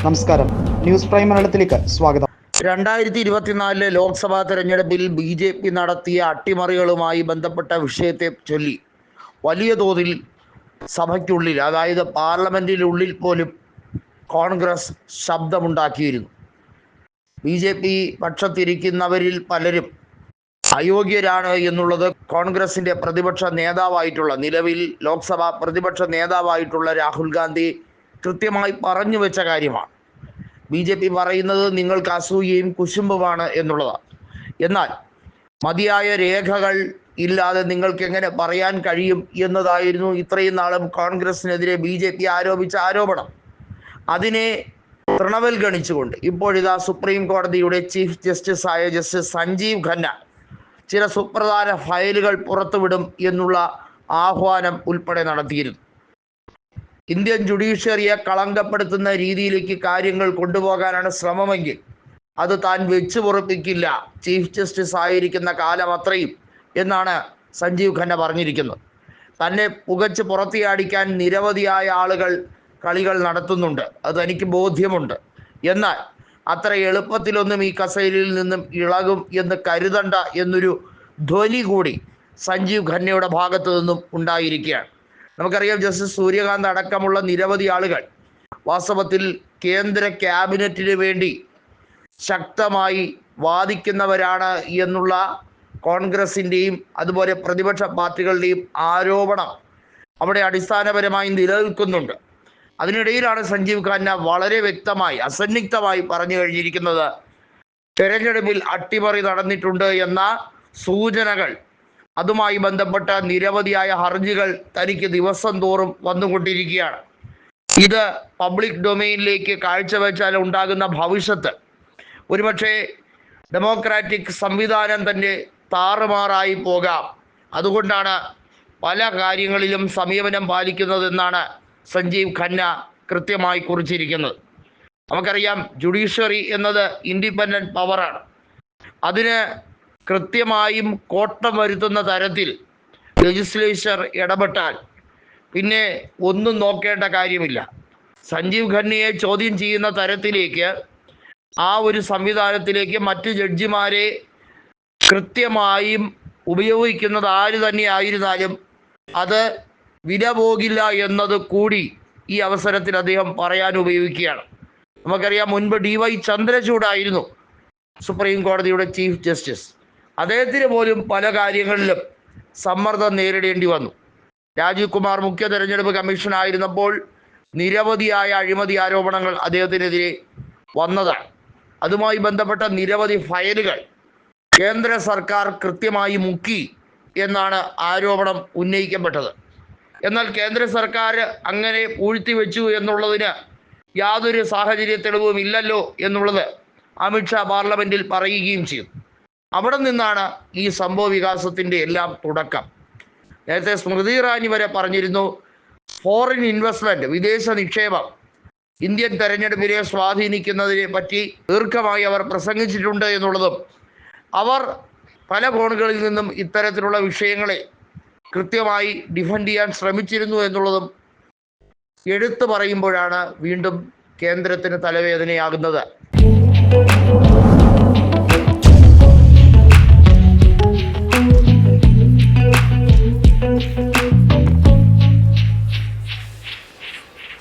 നമസ്കാരം. News prime മലയാളത്തിലേക്ക് സ്വാഗതം. രണ്ടായിരത്തി ഇരുപത്തിനാലിലെ ലോക്സഭാ തെരഞ്ഞെടുപ്പിൽ ബി ജെ പി നടത്തിയ അട്ടിമറികളുമായി ബന്ധപ്പെട്ട വിഷയത്തെ ചൊല്ലി വലിയ തോതിൽ സഭയ്ക്കുള്ളിൽ അതായത് പാർലമെന്റിനുള്ളിൽ പോലും കോൺഗ്രസ് ശബ്ദമുണ്ടാക്കിയിരുന്നു. ബി ജെ പി പക്ഷത്തിരിക്കുന്നവരിൽ പലരും അയോഗ്യരാണ് എന്നുള്ളത് കോൺഗ്രസിന്റെ പ്രതിപക്ഷ നേതാവായിട്ടുള്ള നിലവിൽ ലോക്സഭാ പ്രതിപക്ഷ നേതാവായിട്ടുള്ള രാഹുൽ ഗാന്ധി കൃത്യമായി പറഞ്ഞു വെച്ച കാര്യമാണ്. ബി ജെ പി പറയുന്നത് നിങ്ങൾക്ക് അസൂയയും കുശുമ്പുമാണ് എന്നുള്ളതാണ്. എന്നാൽ മതിയായ രേഖകൾ ഇല്ലാതെ നിങ്ങൾക്ക് എങ്ങനെ പറയാൻ കഴിയും എന്നതായിരുന്നു ഇത്രയും നാളും കോൺഗ്രസിനെതിരെ ബി ജെ പി ആരോപിച്ച ആരോപണം. അതിനെ തൃണവൽ ഗണിച്ചുകൊണ്ട് ഇപ്പോഴിതാ സുപ്രീം കോടതിയുടെ ചീഫ് ജസ്റ്റിസ് ആയ ജസ്റ്റിസ് സഞ്ജീവ് ഖന്ന ചില സുപ്രധാന ഫയലുകൾ പുറത്തുവിടും എന്നുള്ള ആഹ്വാനം ഉൾപ്പെടെ നടത്തിയിരുന്നു. ഇന്ത്യൻ ജുഡീഷ്യറിയെ കളങ്കപ്പെടുത്തുന്ന രീതിയിലേക്ക് കാര്യങ്ങൾ കൊണ്ടുപോകാനാണ് ശ്രമമെങ്കിൽ അത് താൻ വെച്ചു പൊറപ്പിക്കില്ല. ചീഫ് ജസ്റ്റിസ് ആയിരിക്കുന്ന കാലം അത്രയും എന്നാണ് സഞ്ജീവ് ഖന്ന പറഞ്ഞിരിക്കുന്നത്. തന്നെ പുകച്ച് പുറത്തിയാടിക്കാൻ നിരവധിയായ ആളുകൾ കളികൾ നടത്തുന്നുണ്ട്. അത് എനിക്ക് ബോധ്യമുണ്ട്. എന്നാൽ അത്ര എളുപ്പത്തിലൊന്നും ഈ കസേരയിൽ നിന്നും ഇളകും എന്ന് കരുതണ്ട എന്നൊരു ധ്വനി കൂടി സഞ്ജീവ് ഖന്നയുടെ ഭാഗത്തു നിന്നും ഉണ്ടായിരിക്കുകയാണ്. നമുക്കറിയാം ജസ്റ്റിസ് സൂര്യകാന്ത് അടക്കമുള്ള നിരവധി ആളുകൾ വാസ്തവത്തിൽ കേന്ദ്ര ക്യാബിനറ്റിന് വേണ്ടി ശക്തമായി വാദിക്കുന്നവരാണ് എന്നുള്ള കോൺഗ്രസിന്റെയും അതുപോലെ പ്രതിപക്ഷ പാർട്ടികളുടെയും ആരോപണം അവിടെ അടിസ്ഥാനപരമായി നിലനിൽക്കുന്നുണ്ട്. അതിനിടയിലാണ് സഞ്ജീവ് ഖന്ന വളരെ വ്യക്തമായി അസന്നിഗ്ധമായി പറഞ്ഞു കഴിഞ്ഞിരിക്കുന്നത് തെരഞ്ഞെടുപ്പിൽ അട്ടിമറി നടന്നിട്ടുണ്ട് എന്ന സൂചനകൾ അതുമായി ബന്ധപ്പെട്ട നിരവധിയായ ഹർജികൾ തനിക്ക് ദിവസം തോറും വന്നുകൊണ്ടിരിക്കുകയാണ്. ഇത് പബ്ലിക് ഡൊമെയിനിലേക്ക് കാഴ്ചവെച്ചാൽ ഉണ്ടാകുന്ന ഭവിഷ്യത്ത്. ഒരുപക്ഷെ ഡെമോക്രാറ്റിക് സംവിധാനം തന്നെ താറുമാറായി പോകാം. അതുകൊണ്ടാണ് പല കാര്യങ്ങളിലും സമീപനം പാലിക്കുന്നതെന്നാണ് സഞ്ജീവ് ഖന്ന കൃത്യമായി കുറിച്ചിരിക്കുന്നത്. നമുക്കറിയാം ജുഡീഷ്യറി എന്നത് ഇൻഡിപെൻഡന്റ് പവറാണ്. അതിന് കൃത്യമായും കോട്ടം വരുത്തുന്ന തരത്തിൽ ലെജിസ്ലേച്ചർ ഇടപെട്ടാൽ പിന്നെ ഒന്നും നോക്കേണ്ട കാര്യമില്ല. സഞ്ജീവ് ഖന്നയെ ചോദ്യം ചെയ്യുന്ന തരത്തിലേക്ക് ആ ഒരു സംവിധാനത്തിലേക്ക് മറ്റ് ജഡ്ജിമാരെ കൃത്യമായും ഉപയോഗിക്കുന്നത് ആര് തന്നെ ആയിരുന്നാലും അത് വില പോകില്ല എന്നത് കൂടി ഈ അവസരത്തിൽ അദ്ദേഹം പറയാൻ ഉപയോഗിക്കുകയാണ്. നമുക്കറിയാം മുൻപ് ഡി വൈ ചന്ദ്രചൂഡായിരുന്നു സുപ്രീം കോടതിയുടെ ചീഫ് ജസ്റ്റിസ്. അദ്ദേഹത്തിന് പോലും പല കാര്യങ്ങളിലും സമ്മർദ്ദം നേരിടേണ്ടി വന്നു. രാജീവ് കുമാർ മുഖ്യ തെരഞ്ഞെടുപ്പ് കമ്മീഷൻ ആയിരുന്നപ്പോൾ നിരവധിയായ അഴിമതി ആരോപണങ്ങൾ അദ്ദേഹത്തിനെതിരെ വന്നതാണ്. അതുമായി ബന്ധപ്പെട്ട നിരവധി ഫയലുകൾ കേന്ദ്ര സർക്കാർ കൃത്യമായി മുക്കി എന്നാണ് ആരോപണം ഉന്നയിക്കപ്പെട്ടത്. എന്നാൽ കേന്ദ്ര സർക്കാർ അങ്ങനെ പൂഴ്ത്തി വെച്ചു എന്നുള്ളതിന് യാതൊരു സാഹചര്യ തെളിവും ഇല്ലല്ലോ എന്നുള്ളത് അമിത്ഷാ പാർലമെന്റിൽ പറയുകയും ചെയ്തു. അവിടെ നിന്നാണ് ഈ സംഭവ വികാസത്തിന്റെ എല്ലാം തുടക്കം. നേരത്തെ സ്മൃതി ഇറാനി വരെ പറഞ്ഞിരുന്നു ഫോറിൻ ഇൻവെസ്റ്റ്മെന്റ് വിദേശ നിക്ഷേപം ഇന്ത്യൻ തെരഞ്ഞെടുപ്പിനെ സ്വാധീനിക്കുന്നതിനെ പറ്റി ദീർഘമായി അവർ പ്രസംഗിച്ചിട്ടുണ്ട് എന്നുള്ളതും അവർ പല കോണുകളിൽ നിന്നും ഇത്തരത്തിലുള്ള വിഷയങ്ങളെ കൃത്യമായി ഡിഫെൻഡ് ചെയ്യാൻ ശ്രമിച്ചിരുന്നു എന്നുള്ളതും എടുത്തു പറയുമ്പോഴാണ് വീണ്ടും കേന്ദ്രത്തിന് തലവേദനയാകുന്നത്.